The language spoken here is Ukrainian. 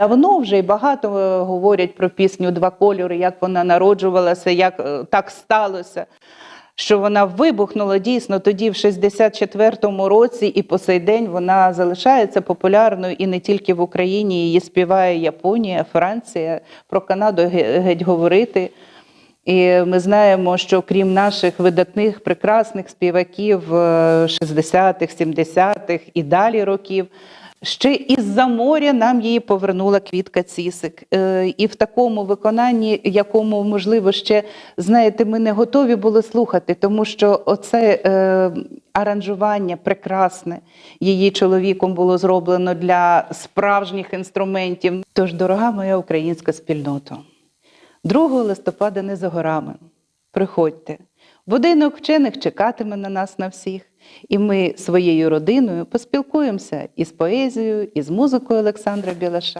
Давно вже і багато е, говорять про пісню Два кольори, як вона народжувалася, як е, так сталося. Що вона вибухнула дійсно тоді, в 64-му році, і по сей день вона залишається популярною і не тільки в Україні. Її співає Японія, Франція. Про Канаду геть говорити. І ми знаємо, що крім наших видатних прекрасних співаків е, 60-х, 70-х і далі років, ще із-за моря нам її повернула Квітка Цісик. Е, І в такому виконанні, якому, можливо, ще знаєте, ми не готові були слухати, тому що оце е, аранжування прекрасне її чоловіком було зроблено для справжніх інструментів. Тож, дорога моя українська спільнота. 2 листопада не за горами. Приходьте. Будинок вчених чекатиме на нас на всіх, і ми своєю родиною поспілкуємося із поезією, із музикою Олександра Білаша.